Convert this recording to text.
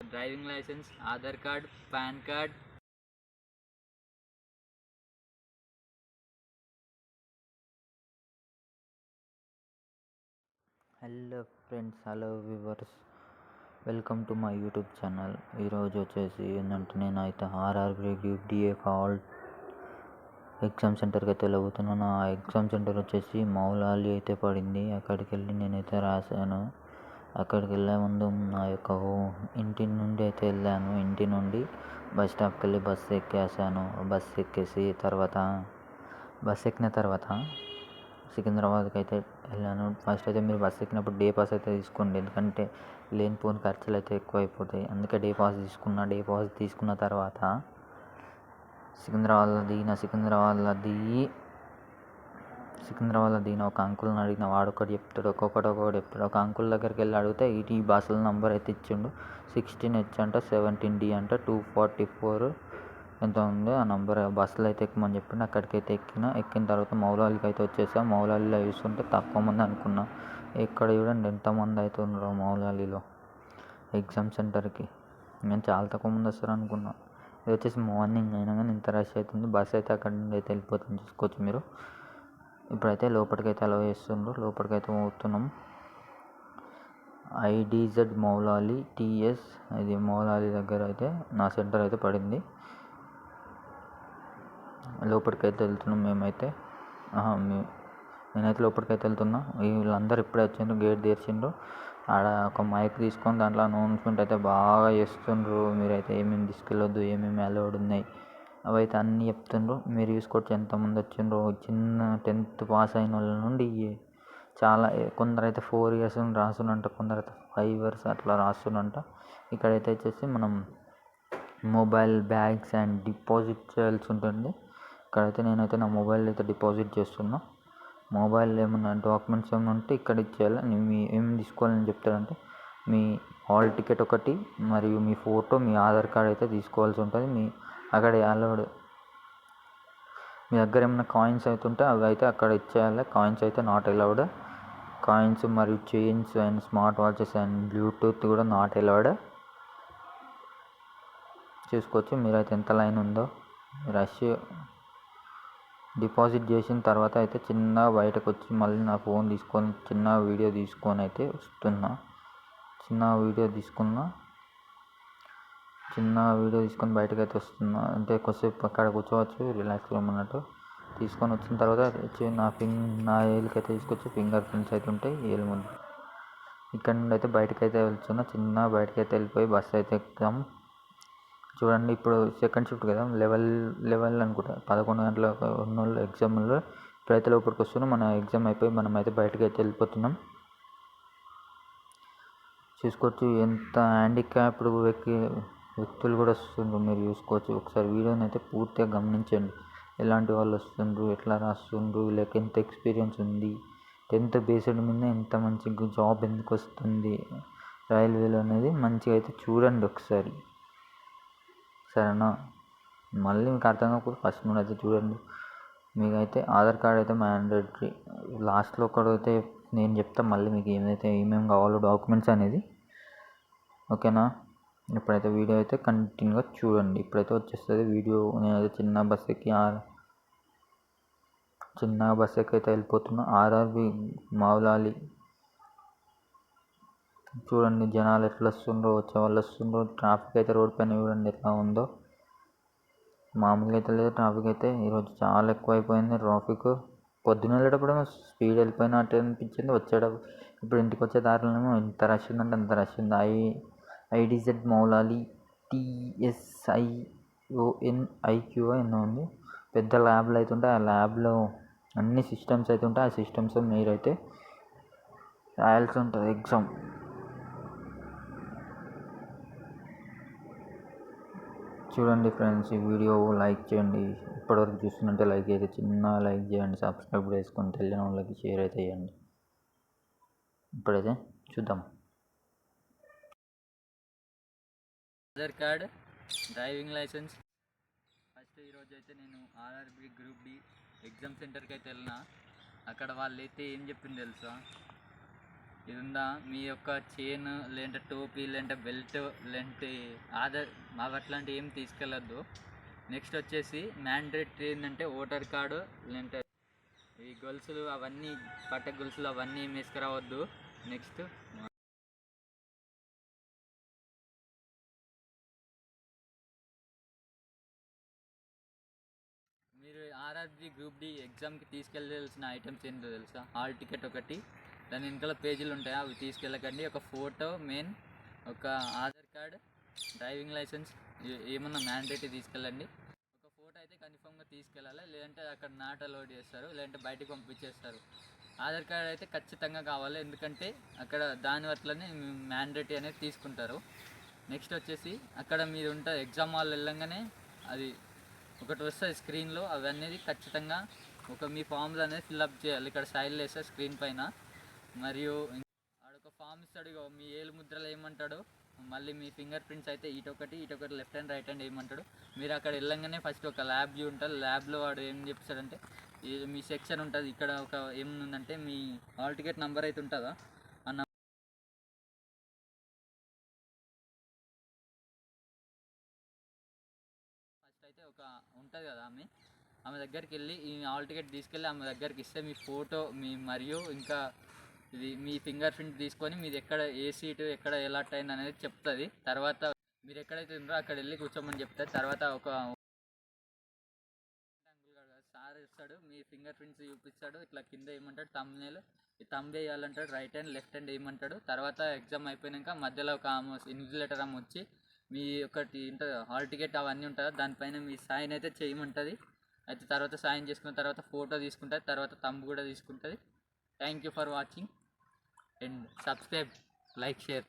Driving licence Aadhaar card PAN card. Hello friends hello viewers. Welcome to my YouTube channel. ఈరోజు వచ్చేసి ఏంటంటే నేను అయితే RR group D call exam సెంటర్కి అయితే వెళ్ళబోతున్నాను. ఆ ఎగ్జామ్ సెంటర్ వచ్చేసి మౌలాలి అయితే పడింది. అక్కడికి వెళ్ళి నేనైతే రాశాను. అక్కడికి వెళ్ళే ముందు నా యొక్క ఇంటి నుండి అయితే వెళ్ళాను. ఇంటి నుండి బస్ స్టాప్కి వెళ్ళి బస్సు ఎక్కేసాను బస్సు ఎక్కేసి తర్వాత బస్సు ఎక్కిన తర్వాత సికింద్రాబాద్కి అయితే వెళ్ళాను. ఫస్ట్ అయితే మీరు బస్సు ఎక్కినప్పుడు డే పాస్ అయితే తీసుకోండి. ఎందుకంటే లేనిపోని ఖర్చులు అయితే ఎక్కువ అయిపోతాయి అందుకే డే పాస్ తీసుకున్న డే పాస్ తీసుకున్న తర్వాత సికింద్రాబాద్లో దిగిన సికింద్రాబాద్లో దిగి సికింద్రాబాద్లో దిగిన ఒక అంకుల్ని అడిగిన వాడు ఒకటి చెప్తాడు ఒక్కొక్కటి ఒక్కొక్కటి చెప్తాడు. ఒక అంకుల్ దగ్గరికి వెళ్ళి అడిగితే ఇటు ఈ బస్సుల నెంబర్ అయితే ఇచ్చిండు. సిక్స్టీన్ హెచ్ అంట సెవెంటీన్ డి అంట టూ ఫార్టీ ఫోర్ ఎంత ఉంది. ఆ నంబర్ బస్సులో అయితే ఎక్కమని చెప్పిండు. అక్కడికి అయితే ఎక్కిన. ఎక్కిన తర్వాత మౌలాలికి అయితే వచ్చేసా. మౌలాలిలో చూస్తుంటే తక్కువ మంది అనుకున్నా. ఇక్కడ చూడండి ఎంతమంది అయితే ఉన్నారు మౌలాలిలో. ఎగ్జామ్ సెంటర్కి నేను చాలా తక్కువ మంది వస్తారు అనుకున్నా. ఇది వచ్చేసి మార్నింగ్ అయినా కానీ ఇంత రష్ అవుతుంది బస్ అయితే అక్కడ నుండి అయితే వెళ్ళిపోతుంది. చూసుకోవచ్చు మీరు. ఇప్పుడైతే లోపలికైతే అలవ్ చేస్తుండ్రు. లోపలికైతే అయితే పోతున్నాం ఐడిజెడ్ మౌలాలి టీఎస్ ఇది మౌలాలి దగ్గర అయితే నా సెంటర్ అయితే పడింది. లోపలికి అయితే వెళ్తున్నాం మేమైతే. నేనైతే లోపలికైతే వెళ్తున్నా. వీళ్ళందరూ ఇప్పుడే వచ్చిండ్రు గేట్ తెరిచిండ్రు. ఆడ ఒక మైక్ తీసుకొని దాంట్లో అనౌన్స్మెంట్ అయితే బాగా చేస్తుండ్రు. మీరైతే ఏమేమి తీసుకెళ్ళొద్దు ఏమేమి అలౌడ్ ఉన్నాయి. అవి అయితే అన్నీ చెప్తుండ్రు. మీరు చూసుకోవచ్చు ఎంతమంది వచ్చిండ్రు చిన్న టెన్త్ పాస్ అయిన వాళ్ళ నుండి చాలా కొందరైతే ఫోర్ ఇయర్స్ రాస్తున్నంట కొందరు అయితే ఫైవ్ ఇయర్స్ అట్లా రాస్తుండంట ఇక్కడైతే వచ్చేసి మనం మొబైల్ బ్యాగ్స్ అండ్ డిపాజిట్ చేయాల్సి ఉంటుంది. ఇక్కడైతే నేనైతే నా మొబైల్ అయితే డిపాజిట్ చేస్తున్నా. మొబైల్ ఏమన్నా డాక్యుమెంట్స్ ఏమైనా ఉంటే ఇక్కడ ఇచ్చేయాలి. మీ ఏం తీసుకోవాలని చెప్తాడంటే మీ హాల్ టికెట్ ఒకటి మరియు మీ ఫోటో మీ ఆధార్ కార్డ్ అయితే తీసుకోవాల్సి ఉంటుంది. మీ అక్కడ అలౌడ్ మీ దగ్గర ఏమైనా కాయిన్స్ అయితే ఉంటే అవి అయితే అక్కడ ఇచ్చేయాలి. కాయిన్స్ అయితే నాట్ అలౌడ్ కాయిన్స్ మరియు chains and smart watches and bluetooth కూడా నాట్ అలౌడ్ చూసుకోవచ్చు మీరైతే ఎంత లైన్ ఉందో. రష్ డిపాజిట్ చేసిన తర్వాత అయితే చిన్న బయటకు వచ్చి మళ్ళీ నా ఫోన్ తీసుకొని చిన్న వీడియో తీసుకొని అయితే వస్తున్నా. చిన్న వీడియో తీసుకున్నా చిన్న వీడియో తీసుకొని బయటకు అయితే వస్తున్నా. అంటే కొద్దిసేపు అక్కడ కూర్చోవచ్చు రిలాక్స్ అన్నట్టు తీసుకొని వచ్చిన తర్వాత వచ్చి నా ఫింగ్ నా ఏలికి అయితే తీసుకొచ్చి ఫింగర్ ప్రింట్స్ అయితే ఉంటాయి ఏలు ముందు. ఇక్కడ నుండి అయితే బయటకు అయితే వెళ్తున్నా చిన్న బయటకు అయితే వెళ్ళిపోయి బస్సు అయితే ఎక్కుతాం చూడండి ఇప్పుడు సెకండ్ షిఫ్ట్ కదా లెవెల్ లెవెల్ అనుకుంటా పదకొండు గంటల ఉన్న వాళ్ళు ఎగ్జామ్లో ఇప్పుడైతే లోపలికి వస్తున్నాం మన ఎగ్జామ్ అయిపోయి మనం అయితే బయటకు అయితే వెళ్ళిపోతున్నాం. చూసుకోవచ్చు ఎంత హ్యాండిక్యాప్డ్ వ్యక్తి వ్యక్తులు కూడా వస్తుండ్రు. మీరు చూసుకోవచ్చు. ఒకసారి వీడియోని అయితే పూర్తిగా గమనించండి. ఎలాంటి వాళ్ళు వస్తుండ్రు? ఎట్లా రాస్తుండ్రు? లేక ఎంత ఎక్స్పీరియన్స్ ఉంది? టెన్త్ బేస్డ్ మీద ఎంత మంచి జాబ్ ఎందుకు వస్తుంది? రైల్వేలో అనేది మంచిగా అయితే చూడండి ఒకసారి. సరేనా? మళ్ళీ మీకు అర్థం కాకపోతే ఫస్ట్ నుండి అయితే చూడండి. మీకైతే ఆధార్ కార్డ్ అయితే మ్యాండేటరీ లాస్ట్లో ఒకటి అయితే నేను చెప్తా. మళ్ళీ మీకు ఏమైతే ఏమేమి కావాలో డాక్యుమెంట్స్ అనేది. ఓకేనా? ఇప్పుడైతే వీడియో అయితే కంటిన్యూగా చూడండి. ఇప్పుడైతే వచ్చేస్తుంది వీడియో. నేనైతే చిన్న బస్ ఎక్కి ఆర్ చిన్న బస్ ఎక్కి అయితే వెళ్ళిపోతున్నా. ఆర్ఆర్బి మౌలాలి చూడండి జనాలు ఎట్లా వస్తుండ్రో వచ్చే వాళ్ళు వస్తుండ్రో. ట్రాఫిక్ అయితే రోడ్ పైన చూడండి ఎట్లా ఉందో. మామూలుగా అయితే లేదు. ట్రాఫిక్ అయితే ఈరోజు చాలా ఎక్కువ అయిపోయింది ట్రాఫిక్ పొద్దున వెళ్ళేటప్పుడు స్పీడ్ వెళ్ళిపోయినట్టు అనిపించింది. వచ్చేటప్పుడు ఇప్పుడు ఇంటికి వచ్చే దారిలోనేమో ఇంత రష్ ఉందంటే అంత రష్ ఉంది? అవి ఐడిజెడ్ మౌలాలి టీఎస్ఐఓఎన్ ఐక్యూ ఎన్నో ఉంది. పెద్ద ల్యాబ్లు అయితే ఉంటాయి. ఆ ల్యాబ్లో అన్ని సిస్టమ్స్ అయితే ఉంటాయి. ఆ సిస్టమ్స్ మీరైతే రాయాల్సి ఉంటుంది ఎగ్జామ్. చూడండి ఫ్రెండ్స్ ఈ వీడియో లైక్ చేయండి. ఇప్పటివరకు చూస్తున్నట్టే లైక్ అయితే చిన్న లైక్ చేయండి. సబ్స్క్రైబ్ చేసుకొని తెలియని వాళ్ళకి షేర్ అయితే చేయండి. ఇప్పుడైతే చూద్దాం. Aadhaar card driving licence. First ఈరోజు అయితే నేను ఆర్ఆర్బి గ్రూప్ డి ఎగ్జామ్ సెంటర్కి అయితే వెళ్ళిన. అక్కడ వాళ్ళు అయితే ఏం చెప్పింది తెలుసా? ఇది ఉందా మీ యొక్క చైన్ లేదంటే టోపీ లేదంటే బెల్ట్ లేదంటే ఆధార్ మాకు అట్లాంటివి ఏం తీసుకెళ్ళొద్దు. నెక్స్ట్ వచ్చేసి మ్యాండేటరీ ఏంటంటే ఓటర్ కార్డు లేదంటే ఈ గొలుసులు అవన్నీ పట్ట గొలుసులు అవన్నీ ఏం వేసుకురావద్దు. నెక్స్ట్ ఆర్ఆర్బి గ్రూప్ డి ఎగ్జామ్కి తీసుకెళ్ళాల్సిన ఐటమ్స్ ఏంటో తెలుసా? హాల్ టికెట్ ఒకటి. దాని వెనకాల పేజీలు ఉంటాయి. అవి తీసుకెళ్ళకండి. ఒక ఫోటో మెయిన్ ఒక ఆధార్ కార్డ్ డ్రైవింగ్ లైసెన్స్ ఏమన్నా మ్యాండేటరీ తీసుకెళ్ళండి. ఒక ఫోటో అయితే కన్ఫామ్గా తీసుకెళ్ళాలి? లేదంటే అక్కడ నాట లోడ్ చేస్తారు. లేదంటే బయటకు పంపించేస్తారు. ఆధార్ కార్డ్ అయితే ఖచ్చితంగా కావాలి. ఎందుకంటే అక్కడ దాని వట్లనే మ్యాండేటరీ అనేది తీసుకుంటారు. నెక్స్ట్ వచ్చేసి అక్కడ మీరు ఉంటారు ఎగ్జామ్ హాల్ వెళ్ళంగానే అది ఒకటి వస్తుంది స్క్రీన్లో అవన్నీ ఖచ్చితంగా ఒక మీ ఫామ్స్ అనేది ఫిల్అప్ చేయాలి. ఇక్కడ సైల్ వేస్తే స్క్రీన్ పైన. మరియు ఆడొక ఫామ్ ఇస్తాడు ఇగో మీ ఏలు ముద్రలు ఏమంటాడు మళ్ళీ మీ ఫింగర్ ప్రింట్స్ అయితే ఇటొకటి ఇటొకటి లెఫ్ట్ హ్యాండ్ రైట్ హ్యాండ్ ఏమంటాడు. మీరు అక్కడ వెళ్ళంగానే ఫస్ట్ ఒక ల్యాబ్ వ్యూ ఉంటుంది. ల్యాబ్లో వాడు ఏం చెప్తాడంటే మీ సెక్షన్ ఉంటుంది. ఇక్కడ ఒక ఏముందంటే మీ హాల్ టికెట్ నెంబర్ అయితే ఉంటుందా? ఆమె. ఆమె దగ్గరికి వెళ్ళి ఈ హాల్ టికెట్ తీసుకెళ్ళి ఆమె దగ్గరికి ఇస్తే మీ ఫోటో మీ మరియు ఇంకా ఇది మీ ఫింగర్ ప్రింట్ తీసుకొని మీది ఎక్కడ ఏ సీటు ఎక్కడ ఎలాట్ అయింది అనేది చెప్తుంది. తర్వాత మీరు ఎక్కడైతే ఉన్నారో అక్కడ వెళ్ళి కూర్చోమని చెప్తారు తర్వాత ఒక సార్ ఇస్తాడు మీ ఫింగర్ ప్రింట్స్ చూపిస్తాడు ఇట్లా కింద ఏమంటాడు తమ్నేల్ ఈ తమ్ వేయాలంటాడు రైట్ హ్యాండ్ లెఫ్ట్ హ్యాండ్ వేయమంటాడు. తర్వాత ఎగ్జామ్ అయిపోయినాక మధ్యలో ఒక ఆమె ఇన్విజిలేటర్ ఆమె వచ్చి మీ ఒకటి ఉంటుంది? హాల్ టికెట్ అవన్నీ ఉంటుంది? దానిపైన మీ సైన్ అయితే చేయమంటుంది. అయితే తర్వాత సైన్ చేసుకున్న తర్వాత ఫోటో తీసుకుంటుంది. తర్వాత తమ్ము కూడా తీసుకుంటుంది. Thank you for watching and subscribe like share